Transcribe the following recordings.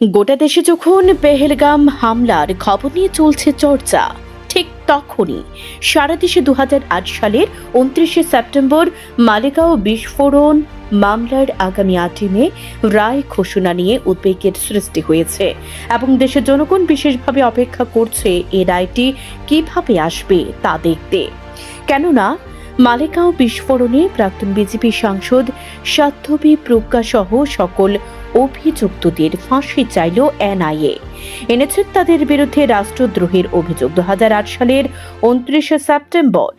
গোটা দেশে যখন পেহেলগাম হামলার খবর নিয়ে চলছে চর্চা, ঠিক তখনই সারা দেশে দুহাজার আট সালের উনত্রিশে সেপ্টেম্বর মালেগাঁও বিস্ফোরণ মামলার আগামী আটই মে রায় ঘোষণা নিয়ে উদ্বেগের সৃষ্টি হয়েছে এবং দেশের জনগণ বিশেষভাবে অপেক্ষা করছে এ রায়টি কীভাবে আসবে তা দেখতে। কেননা, মালেগাঁও বিস্ফোরণে প্রাক্তন বিজেপি সাংসদ সাধ্যবী প্রজ্ঞা সহ সকল অভিযুক্তদের ফাঁসি চাইল এনআইএ। এনেছে তাদের বিরুদ্ধে রাষ্ট্রদ্রোহের অভিযোগ দুহাজার আট সালের উনত্রিশে সেপ্টেম্বর।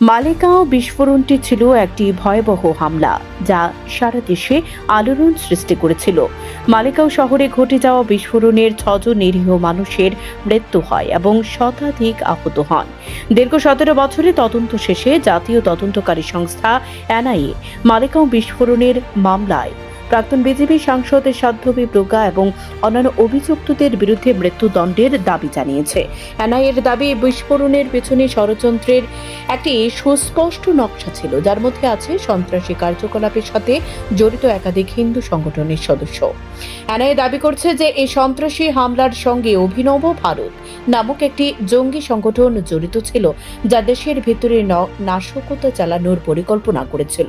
মালেগাঁও বিস্ফোরণটি ছিল একটি ভয়াবহ হামলা, যা সারা দেশে আলোড়ন সৃষ্টি করেছিল। মালেগাঁও শহরে ঘটে যাওয়া বিস্ফোরণের ছজন নিরীহ মানুষের মৃত্যু হয় এবং শতাধিক আহত হন। দীর্ঘ সতেরো বছরে তদন্ত শেষে জাতীয় তদন্তকারী সংস্থা এনআইএ মালেগাঁও বিস্ফোরণের মামলায় প্রাক্তন বিজেপি সাংসদ সাধ্যবী প্রজ্ঞা এবং অন্যান্য অভিযুক্তদের বিরুদ্ধে মৃত্যুদণ্ডের দাবি জানিয়েছে। এনআইএর দাবি, বিস্ফোরণের পেছনে ষড়যন্ত্রের একটি সুস্পষ্ট নকশা ছিল, যার মধ্যে আছে সন্ত্রাসী কার্যকলাপের সাথে জড়িত একাধিক হিন্দু সংগঠনের সদস্য। এনআইএ দাবি করছে যে, এই সন্ত্রাসী হামলার সঙ্গে অভিনব ভারত নামক একটি জঙ্গি সংগঠন জড়িত ছিল, যা দেশের ভেতরে নাশকতা চালানোর পরিকল্পনা করেছিল।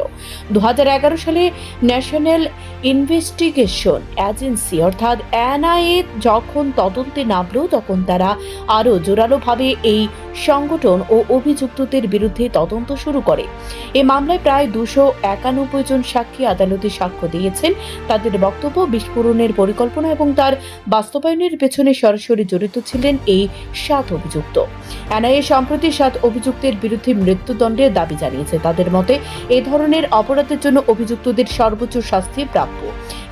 দু হাজার এগারো সালে ন্যাশনাল ইনভেস্টিগেশন এজেন্সি অর্থাৎ এনআইএ যখন তদন্তে নামলো তখন তারা আরও জোরালোভাবে এই সংগঠন ও অভিযুক্তদের বিরুদ্ধে তদন্ত শুরু করে। এ মামলায় প্রায় দুশো একানব্বই জন সাক্ষী আদালতে সাক্ষ্য দিয়েছেন। তাদের বক্তব্য বিস্ফোরণের পরিকল্পনা এবং তার বাস্তবায়নের পেছনে সরাসরি জড়িত ছিলেন এই সাত অভিযুক্ত। এনআইএ সম্প্রতি সাত অভিযুক্তের বিরুদ্ধে মৃত্যুদণ্ডের দাবি জানিয়েছে। তাদের মতে, এ ধরনের অপরাধের জন্য অভিযুক্তদের সর্বোচ্চ শাস্তি প্রাপ্য।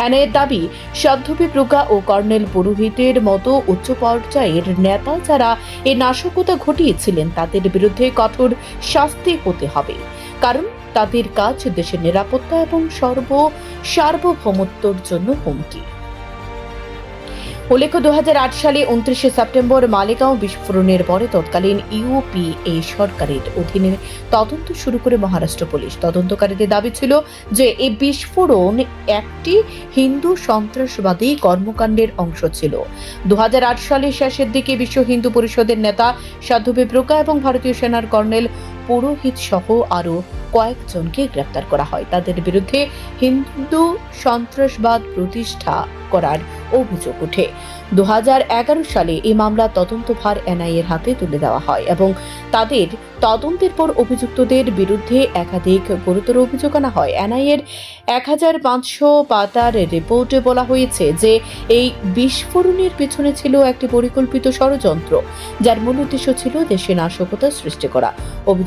এনআইএর দাবি সাধ্যবী প্রজ্ঞা ও কর্নেল পুরোহিতের মতো উচ্চ পর্যায়ের নেতা যারা এ নাশকতা ঘটিয়েছিলেন তাদের বিরুদ্ধে কঠোর শাস্তি হতে হবে। কারণ তাদের কাজ দেশের নিরাপত্তা এবং সর্ব সার্বভৌমত্বর জন্য হুমকি। উল্লেখ্য দু হাজার আট সালে উনত্রিশে সেপ্টেম্বর মালেগাঁও বিস্ফোরণের পরে তৎকালীন ইউপিএ সরকারের অধীনে তদন্ত শুরু করে মহারাষ্ট্র পুলিশ। তদন্তকারীদের দাবি ছিল যে এই বিস্ফোরণ একটি হিন্দু সন্ত্রাসবাদী কর্মকাণ্ডের অংশ ছিল। দু হাজার আট সালের শেষের দিকে বিশ্ব হিন্দু পরিষদের নেতা সাধুবী প্রজ্ঞা এবং ভারতীয় সেনার কর্নেল পুরোহিত সহ আরও কয়েকজনকে গ্রেপ্তার করা হয়। তাদের বিরুদ্ধে হিন্দু সন্ত্রাসবাদ প্রতিষ্ঠা করার অভিযোগ ওঠে। দু হাজার এগারো সালে এই মামলা তদন্তভার এনআইএর হাতে তুলে দেওয়া হয় এবং তাদের তদন্তের পর অভিযুক্তদের বিরুদ্ধে একাধিক গুরুতর অভিযোগ আনা হয়। এনআইএর এক হাজার পাঁচশো পাতার রিপোর্টে বলা হয়েছে যে, এই বিস্ফোরণের পেছনে ছিল একটি পরিকল্পিত ষড়যন্ত্র, যার মূল উদ্দেশ্য ছিল দেশে নাশকতা সৃষ্টি করা।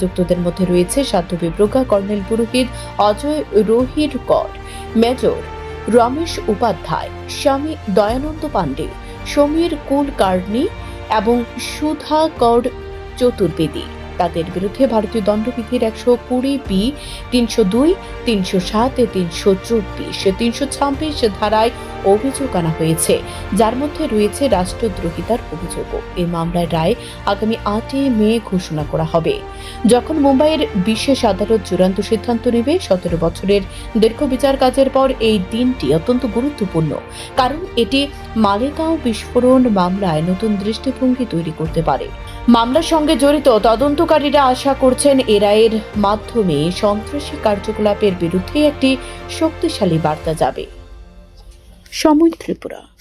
অভিযুক্তদের মধ্যে রয়েছে সাধ্যবী প্রজ্ঞা কর্নেল পুরোহিত, অজয় রোহির কর, মেজর রমেশ উপাধ্যায়, স্বামী দয়ানন্দ পাণ্ডে, সমীর কুলকার্নি এবং সুধা কর চতুর্বেদী। তাদের বিরুদ্ধে ভারতীয় দণ্ডবিধির একশো কুড়ি বি, তিনশো দুই, তিনশো সাত তিনশো চব্বিশ, তিনশো ছাব্বিশ ধারায় অভিযোগ আনা হয়েছে। যার মধ্যে রয়েছে রাষ্ট্রদ্রোহিতার অভিযোগও এই মামলার রায় আগামী আটই মে ঘোষণা করা হবে। যখন মুম্বাইয়ের বিশেষ আদালত চূড়ান্ত সিদ্ধান্ত নেবে, সতেরো বছরের দীর্ঘ বিচার কাজের পর এই দিনটি অত্যন্ত গুরুত্বপূর্ণ। কারণ এটি মালেগাঁও বিস্ফোরণ মামলায় নতুন দৃষ্টিভঙ্গি তৈরি করতে পারে। মামলার সঙ্গে জড়িত তদন্তকারীরা আশা করছেন এ রায়ের মাধ্যমে সন্ত্রাসী কার্যকলাপের বিরুদ্ধে একটি শক্তিশালী বার্তা যাবে। সময় ত্রিপুরা।